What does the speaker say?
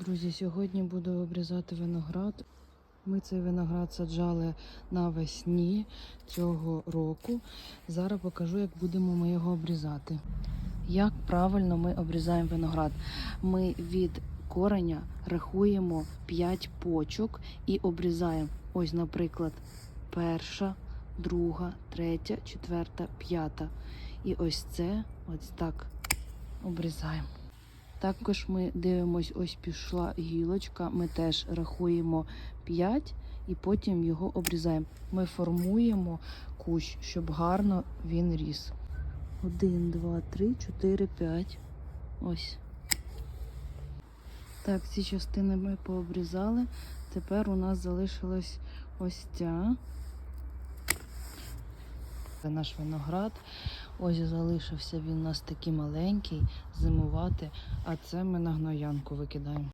Друзі, сьогодні буду обрізати виноград. Ми цей виноград саджали навесні цього року. Зараз покажу, як будемо ми його обрізати. Як правильно ми обрізаємо виноград? Ми від кореня рахуємо 5 почок і обрізаємо. Ось, наприклад, перша, друга, третя, четверта, п'ята. І ось це ось так обрізаємо. Також ми дивимось, ось пішла гілочка. Ми теж рахуємо 5 і потім його обрізаємо. Ми формуємо кущ, щоб гарно він ріс. 1, 2, 3, 4, 5. Ось. Так, ці частини ми пообрізали. Тепер у нас залишилась ось ця. Це наш виноград. Ось залишився він у нас такий маленький, зимувати, а це ми на гноянку викидаємо.